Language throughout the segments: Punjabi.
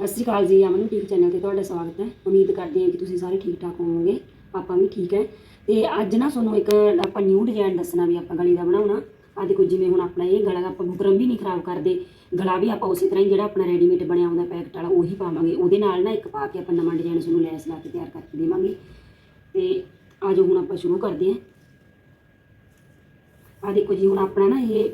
ਸਤਿ ਸ਼੍ਰੀ ਅਕਾਲ ਜੀ, ਅਮਨ ਟੀਕ ਚੈਨਲ ਤੇ ਤੁਹਾਡਾ ਸਵਾਗਤ ਹੈ। ਉਮੀਦ ਕਰਦੇ ਹਾਂ ਕਿ ਤੁਸੀਂ ਸਾਰੇ ਠੀਕ ਠਾਕ ਹੋਵੋਗੇ, ਆਪਾਂ ਵੀ ਠੀਕ ਹੈ। ਤੇ ਅੱਜ ਨਾ ਤੁਹਾਨੂੰ ਇੱਕ ਆਪਾਂ ਨਿਊ ਡਿਜ਼ਾਈਨ ਦੱਸਣਾ ਵੀ ਆਪਾਂ ਗਲੀ ਦਾ ਬਣਾਉਣਾ। ਆ ਦੇਖੋ ਜਿਵੇਂ ਹੁਣ ਆਪਣਾ ਇਹ ਗਲਾ ਆਪਾਂ ਬੁਕਰਮ ਵੀ ਨਹੀਂ ਖਰਾਬ ਕਰਦੇ, ਗਲਾ ਵੀ ਆਪਾਂ ਉਸੇ ਤਰ੍ਹਾਂ ਹੀ ਜਿਹੜਾ ਆਪਣਾ ਰੈਡੀਮੇਡ ਬਣਿਆ ਹੁੰਦਾ ਪੈਕਟ ਵਾਲਾ, ਉਹੀ ਪਾਵਾਂਗੇ। ਉਹਦੇ ਨਾਲ ਨਾ ਇੱਕ ਪਾ ਕੇ ਆਪਾਂ ਨਵਾਂ ਡਿਜ਼ਾਈਨ ਤੁਹਾਨੂੰ ਲੈਸ ਲਾ ਕੇ ਤਿਆਰ ਕਰਕੇ ਦੇਵਾਂਗੇ। ਤੇ ਆਜੋ ਹੁਣ ਆਪਾਂ ਸ਼ੁਰੂ ਕਰਦੇ ਹਾਂ। ਆ ਦੇਖੋ ਜੀ, ਹੁਣ ਆਪਣਾ ਨਾ ਇਹ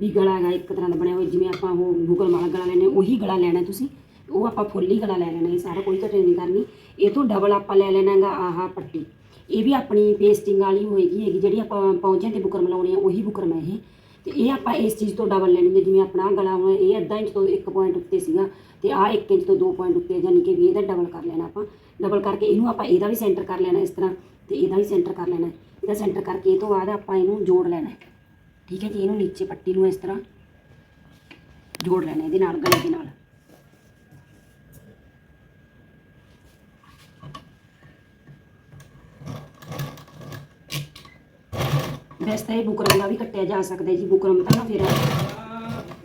ਵੀ ਗਲਾ ਹੈਗਾ ਇੱਕ ਤਰ੍ਹਾਂ ਦਾ ਬਣਿਆ ਹੋਇਆ, ਜਿਵੇਂ ਆਪਾਂ ਉਹ ਬੁਕਰਮ ਵਾਲਾ ਗਲਾ ਲੈਣੇ ਉਹੀ ਗਲਾ ਲੈਣਾ ਤੁਸੀਂ। ਉਹ ਆਪਾਂ ਫੁੱਲ ਹੀ ਗਲਾ ਲੈ ਲੈਣਾ ਇਹ ਸਾਰਾ ਕੋਈ ਕਟਿੰਗ ਨਹੀਂ ਕਰਨੀ ਇਹ ਤੋਂ ਡਬਲ ਆਪਾਂ ਲੈ ਲੈਣਾ ਹੈਗਾ ਆਹ ਪੱਟੀ। ਇਹ ਵੀ ਆਪਣੀ ਪੇਸਟਿੰਗ ਵਾਲੀ ਹੋਏਗੀ, ਹੈਗੀ ਜਿਹੜੀ ਆਪਾਂ ਪੌਂਚਿਆਂ ਤੇ ਬੁਕਰਮ ਲਾਉਣੀ ਆ, ਉਹੀ ਬੁਕਰਮ ਹੈ ਇਹ। ਤੇ ਇਹ ਆਪਾਂ ਇਸ ਚੀਜ਼ ਤੋਂ ਡਬਲ ਲੈਣੀ ਹੈ ਜਿਵੇਂ ਆਪਣਾ ਆਹ ਗਲਾ ਹੁਣ ਇਹ ਅੱਧਾ ਇੰਚ ਤੋਂ 1 ਪੁਆਇੰਟ ਉੱਤੇ ਸੀਗਾ, ਤੇ ਆਹ 1 ਇੰਚ ਤੋਂ 2 ਪੁਆਇੰਟ ਉੱਤੇ ਯਾਨੀ ਕਿ ਵੀ ਇਹਦਾ ਡਬਲ ਕਰ ਲੈਣਾ ਆਪਾਂ। ਡਬਲ ਕਰਕੇ ਇਹਨੂੰ ਆਪਾਂ ਇਹਦਾ ਵੀ ਸੈਂਟਰ ਕਰ ਲੈਣਾ ਇਸ ਤਰ੍ਹਾਂ, ਤੇ ਇਹਦਾ ਵੀ ਸੈਂਟਰ ਕਰ ਲੈਣਾ। ਇਹਦਾ ਸੈਂਟਰ ਕਰਕੇ ਇਹ ਤੋਂ ਬਾਅਦ ਆਪਾਂ ਇਹਨੂੰ ਜੋੜ ਲੈਣਾ। ਠੀਕ ਹੈ ਜੀ, ਇਹਨੂੰ ਨੀਚੇ ਪੱਟੀ ਨੂੰ ਇਸ ਤਰ੍ਹਾਂ ਜੋੜ ਲੈਣਾ ਇਹਦੇ ਨਾਲ, ਗਲੇ ਦੇ ਨਾਲ। ਵੈਸੇ ਤਾਂ ਇਹ ਬੁਕਰਮ ਦਾ ਵੀ ਕੱਟਿਆ ਜਾ ਸਕਦਾ ਜੀ, ਬੁਕਰਮ ਤਾਂ ਨਾ ਫਿਰ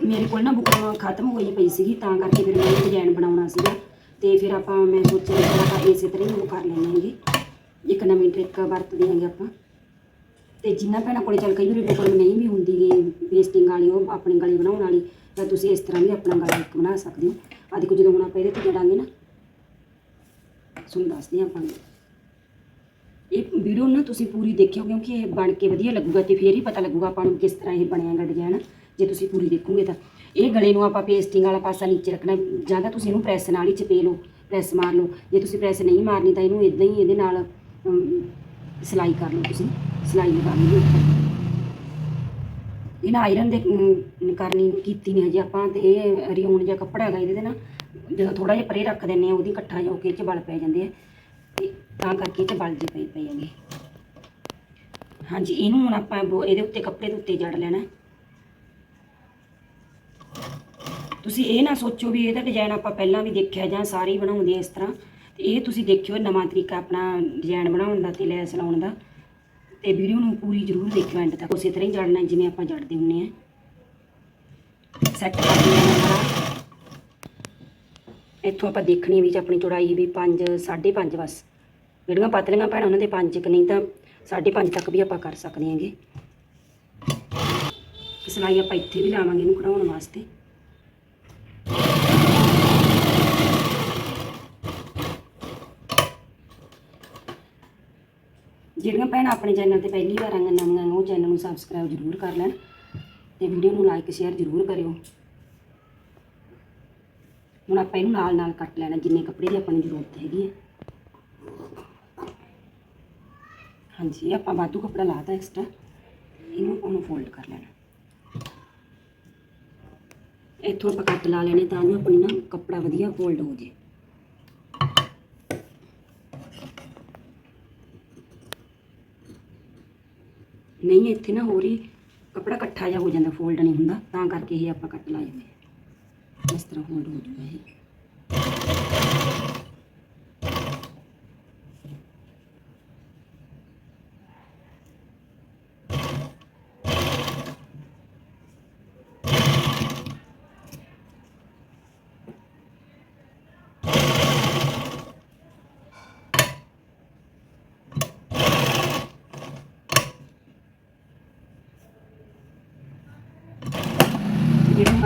ਮੇਰੇ ਕੋਲ ਨਾ ਬੁਕਰਮ ਖਤਮ ਹੋਈ ਪਈ ਸੀਗੀ, ਤਾਂ ਕਰਕੇ ਫਿਰ ਮੈਂ ਇਹ ਡਿਜ਼ਾਈਨ ਬਣਾਉਣਾ ਸੀਗਾ। ਤੇ ਫਿਰ ਆਪਾਂ ਮੈਂ ਸੋਚਿਆ ਕਿ ਆਪਾਂ ਇਸੇ ਤਰ੍ਹਾਂ ਹੀ ਉਹ ਕਰ ਲੈਣਾਂਗੇ ਇੱਕ ਨਵੀਂ ਟ੍ਰਿਕ ਵਰਤਦੇ ਆਂਗੇ ਆਪਾਂ। ਤੇ ਜਿੰਨਾ ਭੈਣਾਂ ਕੋਲੇ ਚੱਲ ਕਈ ਵਾਰੀ ਬੁਕਰਮ ਨਹੀਂ ਵੀ ਹੁੰਦੀ ਗੀ ਪੇਸਟਿੰਗ ਵਾਲੀ, ਉਹ ਆਪਣੀ ਗਲੀ ਬਣਾਉਣ ਵਾਲੀ, ਤਾਂ ਤੁਸੀਂ ਇਸ ਤਰ੍ਹਾਂ ਵੀ ਆਪਣਾ ਗਲਾ ਇੱਕ ਬਣਾ ਸਕਦੇ ਹੋ। ਆ ਦੇਖੋ ਜਦੋਂ ਹੁਣ ਆਪਾਂ ਇਹਦੇ ਤੇ ਜੜਾਂਗੇ ਨਾ ਸੁਣ ਦੱਸਦੇ ਹਾਂ ਆਪਾਂ ਨੂੰ। ਇਹ ਵੀਡੀਓ ਨਾ ਤੁਸੀਂ ਪੂਰੀ ਦੇਖਿਓ, ਕਿਉਂਕਿ ਇਹ ਬਣ ਕੇ ਵਧੀਆ ਲੱਗੂਗਾ ਤੇ ਫੇਰ ਹੀ ਪਤਾ ਲੱਗੂਗਾ ਆਪਾਂ ਨੂੰ ਕਿਸ ਤਰ੍ਹਾਂ ਇਹ ਬਣਿਆਗਾ ਡਿਜ਼ਾਈਨ ਜੇ ਤੁਸੀਂ ਪੂਰੀ ਦੇਖੋਗੇ ਤਾਂ। ਇਹ ਗਲੇ ਨੂੰ ਆਪਾਂ ਪੇਸਟਿੰਗ ਵਾਲਾ ਪਾਸਾ ਨੀਚੇ ਰੱਖਣਾ, ਜਾਂ ਤਾਂ ਤੁਸੀਂ ਇਹਨੂੰ ਪ੍ਰੈਸ ਨਾਲ ਹੀ ਚਪੇ ਲਓ ਪ੍ਰੈਸ ਮਾਰ ਲਓ। ਜੇ ਤੁਸੀਂ ਪ੍ਰੈਸ ਨਹੀਂ ਮਾਰਨੀ ਤਾਂ ਇਹਨੂੰ ਇਦਾਂ ਹੀ ਇਹਦੇ ਨਾਲ ਸਿਲਾਈ ਕਰ ਲਓ ਤੁਸੀਂ। ਸਿਲਾਈ ਲਗਾ ਲਓ। ਉੱਪਰ ਇਹਨਾਂ ਆਇਰਨ ਦੇ ਕਰਨੀ ਕੀਤੀ ਨਹੀਂ ਹਜੇ ਆਪਾਂ, ਤੇ ਇਹ ਰਿਓਨ ਜਾਂ ਕੱਪੜਾ ਹੈਗਾ ਇਹਦੇ ਤੇ ਨਾ, ਜਦੋਂ ਥੋੜਾ ਜਿਹਾ ਪਰੇ ਰੱਖ ਦਿੰਨੇ ਆ ਉਹਦੀ ਇਕੱਠਾ ਹੋ ਕੇ ਇਹ 'ਚ ਬਲ ਪੈ ਜਾਂਦੇ ਆ। ਤਾਂ ਕਰਕੇ ਇਹ 'ਚ ਬਲ ਜੇ ਪਏ ਪਏ ਹਾਂਜੀ, ਇਹਨੂੰ ਹੁਣ ਆਪਾਂ ਬੋ- ਇਹਦੇ ਉੱਤੇ ਕੱਪੜੇ ਦੇ ਉੱਤੇ ਜੜ ਲੈਣਾ। ਤੁਸੀਂ ਇਹ ਨਾ ਸੋਚੋ ਵੀ ਇਹਦਾ ਡਿਜ਼ਾਈਨ ਆਪਾਂ ਪਹਿਲਾਂ ਵੀ ਦੇਖਿਆ ਜਾਂ ਸਾਰੇ ਹੀ ਬਣਾਉਂਦੇ ਆ ਇਸ ਤਰ੍ਹਾਂ। ਤੇ ਇਹ ਤੁਸੀਂ ਦੇਖਿਓ ਨਵਾਂ ਤਰੀਕਾ ਆਪਣਾ ਡਿਜ਼ਾਈਨ ਬਣਾਉਣ ਦਾ ਤੇ ਲੈਸ ਲਾਉਣ ਦਾ। ਤੇ ਵੀਡੀਓ ਨੂੰ ਪੂਰੀ ਜ਼ਰੂਰ ਦੇਖਿਓ ਐਂਡ ਤੱਕ। ਉਸੇ ਤਰ੍ਹਾਂ ਹੀ ਜੜਨਾ ਜਿਵੇਂ ਆਪਾਂ ਜੜਦੇ ਹੁੰਨੇ ਆ। ਸੈੱਟ ਕਰ ਲੈਣਾ ਸਾਰਾ ਇੱਥੋਂ ਆਪਾਂ ਦੇਖਣੀ ਵੀ ਆਪਣੀ ਚੌੜਾਈ ਵੀ 5 5.5 ਬਸ। ਜਿਹੜੀਆਂ ਪਤਲੀਆਂ ਭੈਣਾਂ ਉਹਨਾਂ ਦੇ 5 ਕਿ ਨਹੀਂ ਤਾਂ 5.5 ਤੱਕ ਵੀ ਆਪਾਂ ਕਰ ਸਕਦੇ ਹਾਂਗੇ। ਸਿਲਾਈ ਆਪਾਂ ਇੱਥੇ ਵੀ ਲਾਵਾਂਗੇ ਇਹਨੂੰ ਕਢਾਉਣ ਵਾਸਤੇ। ਜਿਹੜੀਆਂ ਭੈਣਾਂ ਆਪਣੇ ਚੈਨਲ ਤੇ ਪਹਿਲੀ ਵਾਰ ਆਈਆਂ ਨਵੀਆਂ, ਉਹ ਚੈਨਲ ਨੂੰ ਸਬਸਕ੍ਰਾਈਬ ਜ਼ਰੂਰ ਕਰ ਲੈਣ ਤੇ ਵੀਡੀਓ ਨੂੰ ਲਾਈਕ ਸ਼ੇਅਰ ਜ਼ਰੂਰ ਕਰਿਓ। ਹੁਣ ਆਪਾਂ ਇਹਨੂੰ ਨਾਲ ਨਾਲ ਕੱਟ ਲੈਣਾ, ਜਿੰਨੇ ਕੱਪੜੇ ਦੀ ਆਪਾਂ ਨੂੰ ਜ਼ਰੂਰਤ ਹੈਗੀ ਹੈ। ਹਾਂਜੀ ਇਹ ਆਪਾਂ ਵਾਧੂ ਕੱਪੜਾ ਲਾਤਾ ਐਕਸਟਰਾ ਇਹਨੂੰ ਉਹਨੂੰ ਫੋਲਡ ਕਰ ਲੈਣਾ। ਇੱਥੋਂ ਆਪਾਂ ਕੱਟ ਲਾ ਲੈਣੇ, ਤਾਂ ਜੋ ਆਪਣੀ ਨਾ ਕੱਪੜਾ ਵਧੀਆ ਫੋਲਡ ਹੋ ਜੇ। ਨਹੀਂ, ਇੱਥੇ ਨਾ ਹੋਰ ਹੀ ਕੱਪੜਾ ਇਕੱਠਾ ਜਿਹਾ ਹੋ ਜਾਂਦਾ ਫੋਲਡ ਨਹੀਂ ਹੁੰਦਾ। ਤਾਂ ਕਰਕੇ ਇਹ ਆਪਾਂ ਕੱਟ ਲਾ ਹੋਏ ਇਸ ਤਰ੍ਹਾਂ ਫੋਲਡ ਹੋ ਜੂਗਾ ਇਹ।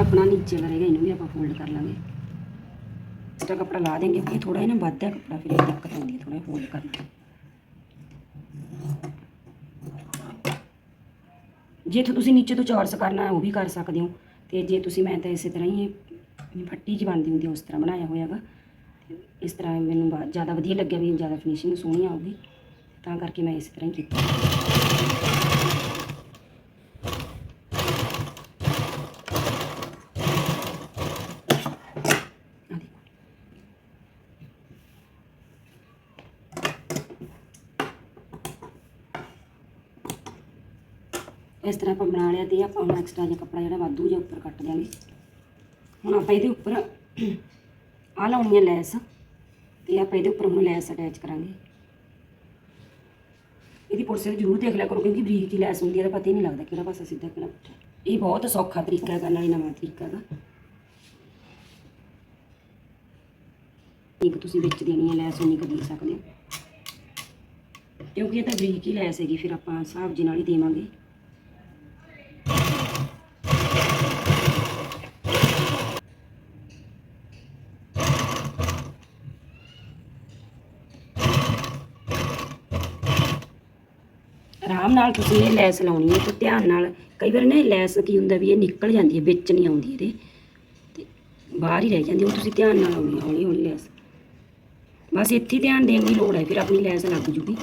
ਤੇ ਜਿਹੜਾ ਆਪਣਾ ਨੀਚੇ ਵਾਲਾ ਰਹੇਗਾ ਇਹਨੂੰ ਵੀ ਆਪਾਂ ਫੋਲਡ ਕਰ ਲਾਂਗੇ। ਐਕਸਟਰਾ ਕੱਪੜਾ ਲਾ ਦੇਂਗੇ ਕਿਉਂਕਿ ਥੋੜਾ ਜਿਹਾ ਨਾ ਵੱਧ ਹੈ ਕੱਪੜਾ, ਫਿਰ ਇਹ ਦਿੱਕਤ ਆਉਂਦੀ ਹੈ ਥੋੜਾ ਫੋਲਡ ਕਰਨਾ ਜੇ ਤੁਸੀਂ ਨੀਚੇ ਤੋਂ ਚੌਰਸ ਕਰਨਾ ਉਹ ਵੀ ਕਰ ਸਕਦੇ ਹੋ। ਤੇ ਜੇ ਤੁਸੀਂ, ਮੈਂ ਤਾਂ ਇਸੇ ਤਰ੍ਹਾਂ ਹੀ ਫੱਟੀ ਜਿਹੀ ਬਣਦੀ ਹੁੰਦੀ ਉਸ ਤਰ੍ਹਾਂ ਬਣਾਇਆ ਹੋਇਆਗਾ ਇਸ ਤਰ੍ਹਾਂ ਮੈਨੂੰ ਬਾ- ਜ਼ਿਆਦਾ ਵਧੀਆ ਲੱਗਿਆ ਵੀ ਜ਼ਿਆਦਾ ਫਿਨਿਸ਼ਿੰਗ ਸੋਹਣੀ ਆਊਗੀ। ਤਾਂ ਕਰਕੇ ਮੈਂ ਇਸੇ ਤਰ੍ਹਾਂ ਹੀ ਕੀਤਾ। ਇਸ ਤਰ੍ਹਾਂ ਆਪਾਂ ਬਣਾ ਲਿਆ ਤੇ ਆਪਾਂ ਹੁਣ ਐਕਸਟਰਾ ਜਿਹਾ ਕੱਪੜਾ ਜਿਹੜਾ ਵਾਧੂ ਜਿਹਾ ਉੱਪਰ ਕੱਟ ਦਿਆਂਗੇ। ਹੁਣ ਆਪਾਂ ਇਹਦੇ ਉੱਪਰ ਆ ਲਾਉਣੀ ਹੈ ਲੈਸ ਤੇ ਆਪਾਂ ਇਹਦੇ ਉੱਪਰ ਹੁਣ ਲੈਸ ਅਟੈਚ ਕਰਾਂਗੇ। ਇਹਦੀ ਪੁਰਸੇ ਜ਼ਰੂਰ ਦੇਖ ਲਿਆ ਕਰੋ ਕਿਉਂਕਿ ਬਰੀਕ ਜੀ ਲੈਸ ਹੁੰਦੀ ਹੈ ਤਾਂ ਪਤਾ ਹੀ ਨਹੀਂ ਲੱਗਦਾ ਕਿਹੜਾ ਪਾਸਾ ਸਿੱਧਾ ਕਿਹੜਾ ਪੁੱਠਾ। ਇਹ ਬਹੁਤ ਸੌਖਾ ਤਰੀਕਾ ਹੈ ਕਰਨ ਵਾਲੀ ਨਵਾਂ ਤਰੀਕਾ ਦਾ। ਇੱਕ ਤੁਸੀਂ ਵਿੱਚ ਦੇਣੀ ਹੈ ਲੈਸ, ਉਨੀ ਕੁ ਦੇ ਸਕਦੇ ਹੋ। ਕਿਉਂਕਿ ਇਹ ਤਾਂ ਬਰੀਕ ਹੀ ਲੈਸ ਹੈਗੀ, ਫਿਰ ਆਪਾਂ ਹਿਸਾਬ ਜੀ ਨਾਲ ਹੀ ਦੇਵਾਂਗੇ। ਆਰਾਮ ਨਾਲ ਤੁਸੀਂ ਇਹ ਲੈਸ ਲਾਉਣੀ ਹੈ ਤੇ ਧਿਆਨ ਨਾਲ, ਕਈ ਵਾਰ ਨਾ ਲੈਸ ਕੀ ਹੁੰਦਾ ਵੀ ਇਹ ਨਿਕਲ ਜਾਂਦੀ ਹੈ, ਵਿੱਚ ਨਹੀਂ ਆਉਂਦੀ ਇਹਦੇ। ਤੇ ਬਾਹਰ ਹੀ ਰਹਿ ਜਾਂਦੀ ਉਹ ਤੁਸੀਂ ਧਿਆਨ ਨਾਲ ਲਾਉਣੀ ਹੌਲੀ ਹੌਲੀ ਲੈਸ। ਬਸ ਇੱਥੇ ਧਿਆਨ ਦੇਣ ਦੀ ਲੋੜ ਹੈ, ਫਿਰ ਆਪਣੀ ਲੈਸ ਲੱਗ ਜੂਗੀ।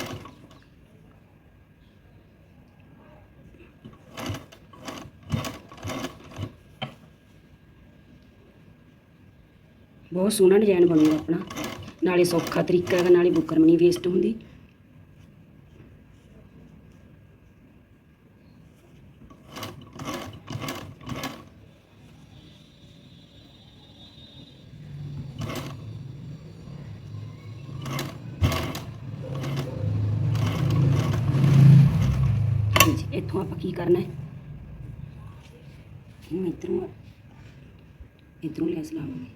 ਬਹੁਤ ਸੋਹਣਾ ਡਿਜ਼ਾਈਨ ਬਣੂਗਾ ਆਪਣਾ। ਨਾਲੇ ਸੌਖਾ ਤਰੀਕਾ ਹੈਗਾ, ਨਾਲੇ ਬੁਕਰਮ ਨਹੀਂ ਵੇਸਟ ਹੁੰਦੀ ਹਾਂਜੀ ਇੱਥੋਂ ਆਪਾਂ ਕੀ ਕਰਨਾ ਹੈ। ਇਹਨੂੰ ਇੱਧਰੋਂ ਇੱਧਰੋਂ ਲੈਸ ਲਾਵਾਂਗੇ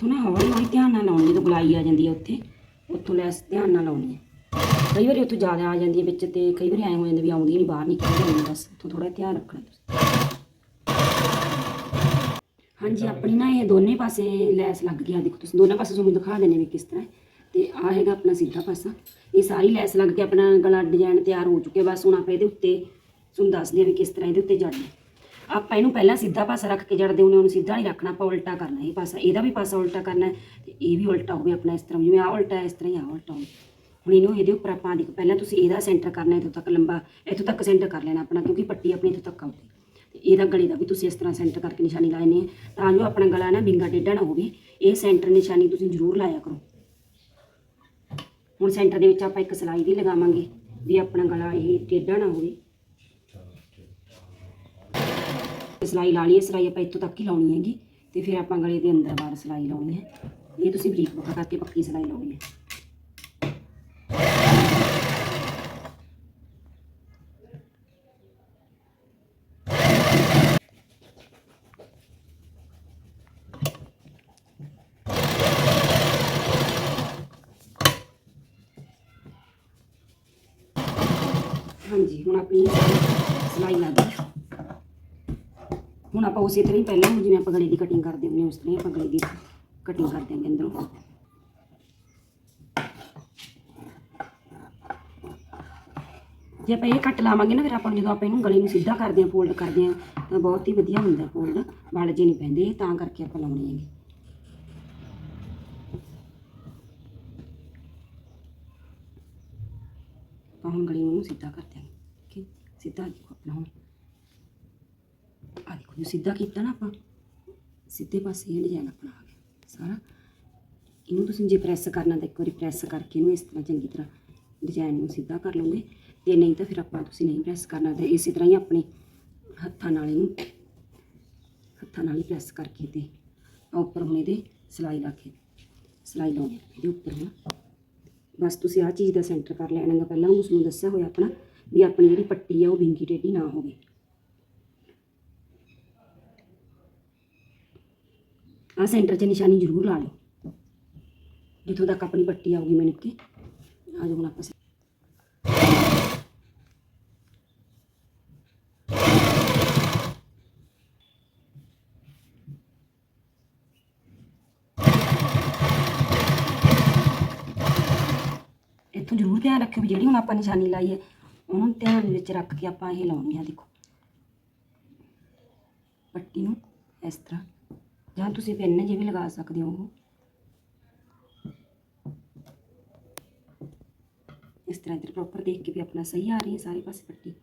ਇੱਥੋਂ ਨਾ ਹੌਲੀ ਹੌਲੀ ਧਿਆਨ ਨਾਲ ਲਾਉਣੀ ਜਦੋਂ ਗੁਲਾਈ ਆ ਜਾਂਦੀ ਹੈ ਉੱਥੇ ਉੱਥੋਂ ਲੈਸ ਧਿਆਨ ਨਾਲ ਲਾਉਣੀ ਹੈ ਕਈ ਵਾਰੀ ਉੱਥੋਂ ਜ਼ਿਆਦਾ ਆ ਜਾਂਦੀ ਹੈ ਵਿੱਚ ਤੇ ਕਈ ਵਾਰੀ ਐਂ ਹੋ ਜਾਂਦਾ ਵੀ ਆਉਂਦੀ ਨਹੀਂ ਬਾਹਰ ਨਿਕਲ ਜਾਂਦੀ ਬਸ ਉੱਥੋਂ ਥੋੜਾ ਧਿਆਨ ਰੱਖਣਾ ਤੁਸੀਂ। ਹਾਂਜੀ ਆਪਣੀ ਨਾ ਇਹ ਦੋਨੇ ਪਾਸੇ ਲੈਸ ਲੱਗ ਗਈ ਆ। ਦੇਖੋ ਤੁਸੀਂ ਦੋਨਾਂ ਪਾਸੇ ਤੁਹਾਨੂੰ ਦਿਖਾ ਦਿੰਨੇ ਵੀ ਕਿਸ ਤਰ੍ਹਾਂ। ਤੇ ਆ ਹੈਗਾ ਆਪਣਾ ਸਿੱਧਾ ਪਾਸਾ। ਇਹ ਸਾਰੀ ਲੈਸ ਲੱਗ ਕੇ ਆਪਣਾ ਗਲਾ ਡਿਜ਼ਾਈਨ ਤਿਆਰ ਹੋ ਚੁੱਕਿਆ ਬਸ ਹੁਣ ਆਪਾਂ ਇਹਦੇ ਉੱਤੇ ਤੁਹਾਨੂੰ ਦੱਸਦੇ ਆ ਵੀ ਕਿਸ ਤਰ੍ਹਾਂ ਇਹਦੇ ਉੱਤੇ ਜੜਨਾ ਆਪਾਂ ਇਹਨੂੰ ਪਹਿਲਾਂ ਸਿੱਧਾ ਪਾਸਾ ਰੱਖ ਕੇ ਜੜਦੇ ਉਹਨੇ ਉਹਨੂੰ ਸਿੱਧਾ ਨਹੀਂ ਰੱਖਣਾ ਆਪਾਂ ਉਲਟਾ ਕਰਨਾ ਇਹ ਪਾਸਾ ਇਹਦਾ ਵੀ ਪਾਸਾ ਉਲਟਾ ਕਰਨਾ ਹੈ ਤੇ ਇਹ ਵੀ ਉਲਟਾ ਹੋਵੇ ਆਪਣਾ ਇਸ ਤਰ੍ਹਾਂ ਜਿਵੇਂ ਆ ਉਲਟਾ ਹੈ, ਇਸ ਤਰ੍ਹਾਂ ਹੀ ਆ ਉਲਟਾ ਹੋਵੇ। ਹੁਣ ਇਹਨੂੰ ਇਹਦੇ ਉੱਪਰ ਆਪਾਂ ਦੇਖੋ ਪਹਿਲਾਂ ਤੁਸੀਂ ਇਹਦਾ ਸੈਂਟਰ ਕਰਨਾ ਇੱਥੋਂ ਤੱਕ ਲੰਬਾ ਇੱਥੋਂ ਤੱਕ ਸੈਂਟਰ ਕਰ ਲੈਣਾ ਆਪਣਾ ਕਿਉਂਕਿ ਪੱਟੀ ਆਪਣੀ ਇੱਥੋਂ ਤੱਕ ਆਉਂਦੀ ਤੇ ਇਹਦਾ ਗਲੇ ਦਾ ਵੀ ਤੁਸੀਂ ਇਸ ਤਰ੍ਹਾਂ ਸੈਂਟਰ ਕਰਕੇ ਨਿਸ਼ਾਨੀ ਲਾਣੀ ਹੈ ਤਾਂ ਜੋ ਆਪਣਾ ਗਲਾ ਨਾ ਵਿੰਗਾ ਟੇਢਾ ਨਾ ਹੋਵੇ। ਇਹ ਸੈਂਟਰ ਨਿਸ਼ਾਨੀ ਤੁਸੀਂ ਜ਼ਰੂਰ ਲਾਇਆ ਕਰੋ। ਹੁਣ ਸੈਂਟਰ ਦੇ ਵਿੱਚ ਆਪਾਂ ਇੱਕ ਸਲਾਈ ਵੀ ਲਗਾਵਾਂਗੇ ਵੀ ਆਪਣਾ ਗਲਾ ਇਹ ਟੇਢਾ ਨਾ ਹੋਵੇ। ਸਲਾਈ ਲਾ ਲਈਏ, ਸਲਾਈ ਆਪਾਂ ਇੱਥੋਂ ਤੱਕ ਹੀ ਲਾਉਣੀ ਹੈਗੀ। ਤੇ ਫਿਰ ਆਪਾਂ ਗਲੇ ਦੇ ਅੰਦਰ ਬਾਹਰ ਸਲਾਈ ਲਾਉਣੀ ਹੈ। ਇਹ ਤੁਸੀਂ ਬਰੀਕ ਬਕਾ ਕਰਕੇ ਪੱਕੀ ਸਲਾਈ ਲਾਉਣੀ ਹੈ। ਹਾਂਜੀ, ਹੁਣ ਆਪਣੀ ਸਲਾਈ ਲੱਗ ਗਈ ਹੁਣ ਆਪਾਂ ਉਸੇ ਤਰ੍ਹਾਂ ਹੀ ਪਹਿਲਾਂ ਜਿਵੇਂ ਆਪਾਂ ਗਲੇ ਦੀ ਕਟਿੰਗ ਕਰਦੇ ਹੁੰਦੇ ਹਾਂ, ਉਸ ਤਰ੍ਹਾਂ ਹੀ ਆਪਾਂ ਗਲੇ ਦੀ ਕਟਿੰਗ ਕਰ ਦਿਆਂਗੇ ਅੰਦਰੋਂ। ਜੇ ਆਪਾਂ ਇਹ ਕੱਟ ਲਾਵਾਂਗੇ ਨਾ, ਫਿਰ ਆਪਾਂ ਜਦੋਂ ਆਪਾਂ ਇਹਨੂੰ ਗਲੇ ਨੂੰ ਸਿੱਧਾ ਕਰਦੇ ਹਾਂ ਫੋਲਡ ਕਰਦੇ ਹਾਂ, ਤਾਂ ਬਹੁਤ ਹੀ ਵਧੀਆ ਹੁੰਦਾ ਫੋਲਡ ਵਾਲ ਜੇ ਨਹੀਂ ਪੈਂਦੇ, ਤਾਂ ਕਰਕੇ ਆਪਾਂ ਲਾਉਣੇ ਹੈਗੇ। ਆਪਾਂ ਹੁਣ ਗਲੇ ਨੂੰ ਸਿੱਧਾ ਕਰਦੇ ਦਿਆਂਗੇ। ਠੀਕ? ਹੈ? ਸਿੱਧਾ ਦੇਖੋ ਆਪਣਾ ਹੁਣ। ਆ ਦੇਖੋ ਜੋ, ਸਿੱਧਾ ਕੀਤਾ ਨਾ ਆਪਾਂ। ਸਿੱਧੇ ਪਾਸੇ ਇਹ ਡਿਜ਼ਾਈਨ ਆਪਣਾ ਆ ਗਿਆ ਸਾਰਾ। ਇਹਨੂੰ ਤੁਸੀਂ ਜੇ ਪ੍ਰੈਸ ਕਰਨਾ ਤਾਂ ਇੱਕ ਵਾਰੀ ਪ੍ਰੈਸ ਕਰਕੇ ਇਹਨੂੰ ਇਸ ਤਰ੍ਹਾਂ ਚੰਗੀ ਤਰ੍ਹਾਂ ਡਿਜ਼ਾਈਨ ਨੂੰ ਸਿੱਧਾ ਕਰ ਲਓਗੇ। ਤੇ ਨਹੀਂ ਤਾਂ ਫਿਰ ਆਪਾਂ ਤੁਸੀਂ ਨਹੀਂ ਪ੍ਰੈਸ ਕਰਨਾ ਤੇ ਇਸੇ ਤਰ੍ਹਾਂ ਹੀ ਆਪਣੇ ਹੱਥਾਂ ਨਾਲ ਇਹਨੂੰ, ਹੱਥਾਂ ਨਾਲ ਹੀ ਪ੍ਰੈਸ ਕਰਕੇ ਤੇ ਉੱਪਰ ਹੁਣ ਇਹਦੇ ਸਿਲਾਈ ਲਾ ਕੇ, ਸਿਲਾਈ ਲਾਉਣੀ ਹੈ ਇਹਦੇ ਉੱਪਰ ਨਾ ਬਸ ਤੁਸੀਂ ਆਹ ਚੀਜ਼ ਦਾ ਸੈਂਟਰ ਕਰ ਲੈਣਾ ਗਾ ਪਹਿਲਾਂ ਉਸ ਨੂੰ ਦੱਸਿਆ ਹੋਇਆ ਆਪਣਾ ਵੀ ਆਪਣੀ ਜਿਹੜੀ ਪੱਟੀ ਆ ਉਹ ਵਿੰਗੀ ਟੇਢੀ ਨਾ ਹੋਵੇ। ਆ ਸੈਂਟਰ 'ਚ ਨਿਸ਼ਾਨੀ ਜ਼ਰੂਰ ਲਾ ਲਿਓ। ਜਿੱਥੋਂ ਤੱਕ ਆਪਣੀ ਪੱਟੀ ਆਊਗੀ ਮੈਨੂੰ ਕਿ। ਆ ਜਾਓ ਹੁਣ ਆਪਾਂ ਸੇ- ਇੱਥੋਂ ਜ਼ਰੂਰ ਧਿਆਨ ਰੱਖਿਓ ਵੀ ਜਿਹੜੀ ਹੁਣ ਆਪਾਂ ਨਿਸ਼ਾਨੀ ਲਾਈ ਹੈ, ਉਹਨੂੰ ਧਿਆਨ ਵਿੱਚ ਰੱਖ ਕੇ ਆਪਾਂ ਇਹ ਲਾਉਣੀ ਆ ਦੇਖੋ। ਪੱਟੀ ਨੂੰ ਇਸ ਤਰ੍ਹਾਂ ਜਾਂ ਤੁਸੀਂ ਪੈਨ ਜੇ ਵੀ ਲਗਾ ਸਕਦੇ ਹੋ ਇਸ ਤਰ੍ਹਾਂ ਇਧਰ ਪ੍ਰੋਪਰ ਦੇਖ ਕੇ ਵੀ ਆਪਣਾ ਸਹੀ ਆ ਰਹੀ ਸਾਰੇ ਪਾਸੇ ਪੱਟੀ।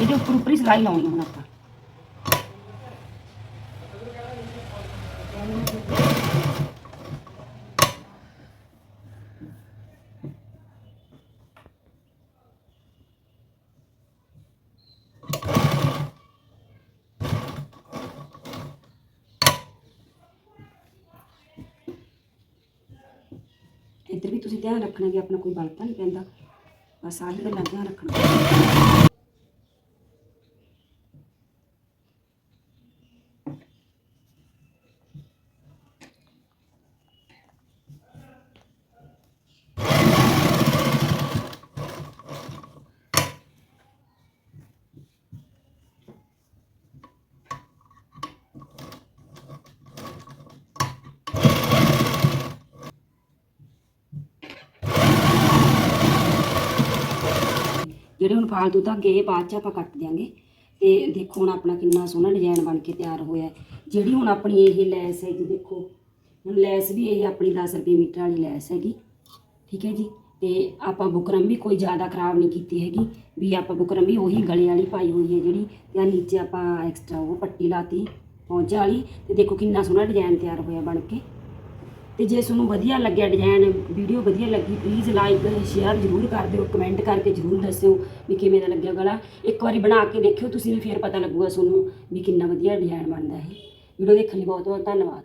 ਇਹਦੇ ਉੱਪਰ ਉੱਪਰ ਹੀ ਸਲਾਈ ਲਾਉਣੀ ਹੁਣ ਆਪਾਂ। ਇੱਧਰ ਵੀ ਤੁਸੀਂ ਧਿਆਨ ਰੱਖਣਾ ਕਿ ਆਪਣਾ ਕੋਈ ਬਲ ਤਾਂ ਨਹੀਂ ਪੈਂਦਾ। ਬਸ ਆਹੀ ਗੱਲਾਂ ਧਿਆਨ ਰੱਖਣਾ। ਜਿਹੜੇ ਹੁਣ ਫਾਲਤੂ ਧਾਗੇ ਇਹ ਬਾਅਦ ਚ ਆਪਾਂ ਕੱਟ ਦਿਆਂਗੇ। ਤੇ ਦੇਖੋ ਹੁਣ ਆਪਣਾ ਕਿੰਨਾ ਸੋਹਣਾ ਡਿਜ਼ਾਈਨ ਬਣ ਕੇ ਤਿਆਰ ਹੋਇਆ। ਜਿਹੜੀ ਹੁਣ ਆਪਣੀ ਇਹ ਲੈਸ ਹੈਗੀ ਦੇਖੋ, ਹੁਣ ਲੈਸ ਵੀ ਇਹ ਆਪਣੀ 10 ਰੁਪਏ ਮੀਟਰ ਵਾਲੀ ਲੈਸ ਹੈਗੀ। ਠੀਕ ਹੈ ਜੀ? ਤੇ ਆਪਾਂ ਬੁਕਰਮ ਵੀ ਕੋਈ ਜ਼ਿਆਦਾ ਖਰਾਬ ਨਹੀਂ ਕੀਤੀ ਹੈਗੀ। ਵੀ ਆਪਾਂ ਬੁਕਰਮ ਵੀ ਉਹੀ ਗਲੇ ਵਾਲੀ ਪਾਈ ਹੋਈ ਹੈ ਜਿਹੜੀ ਤੇ ਆਹ ਨੀਚੇ ਆਪਾਂ ਐਕਸਟਰਾ ਉਹ ਪੱਟੀ ਲਾਤੀ, ਪੌਂਚੇ ਵਾਲੀ। ਤੇ ਦੇਖੋ ਕਿੰਨਾ ਸੋਹਣਾ ਡਿਜ਼ਾਈਨ ਤਿਆਰ ਹੋਇਆ ਬਣ ਕੇ। ਤੇ ਜੇ ਤੁਹਾਨੂੰ ਵਧੀਆ ਲੱਗਿਆ ਡਿਜ਼ਾਈਨ ਵੀਡੀਓ ਵਧੀਆ ਲੱਗੀ ਪਲੀਜ਼ ਲਾਈਕ ਸ਼ੇਅਰ ਜ਼ਰੂਰ ਕਰ ਦਿਓ ਕਮੈਂਟ ਕਰਕੇ ਜ਼ਰੂਰ ਦੱਸਿਓ ਵੀ ਕਿਵੇਂ ਦਾ ਲੱਗਿਆ ਗਲਾ। ਇੱਕ ਵਾਰੀ ਬਣਾ ਕੇ ਦੇਖਿਓ, ਤੁਸੀਂ ਵੀ ਫਿਰ ਪਤਾ ਲੱਗੂਗਾ ਤੁਹਾਨੂੰ ਵੀ ਕਿੰਨਾ ਵਧੀਆ ਡਿਜ਼ਾਈਨ ਬਣਦਾ ਹੈ ਵੀਡੀਓ ਦੇਖਣ ਲਈ ਬਹੁਤ ਬਹੁਤ ਧੰਨਵਾਦ।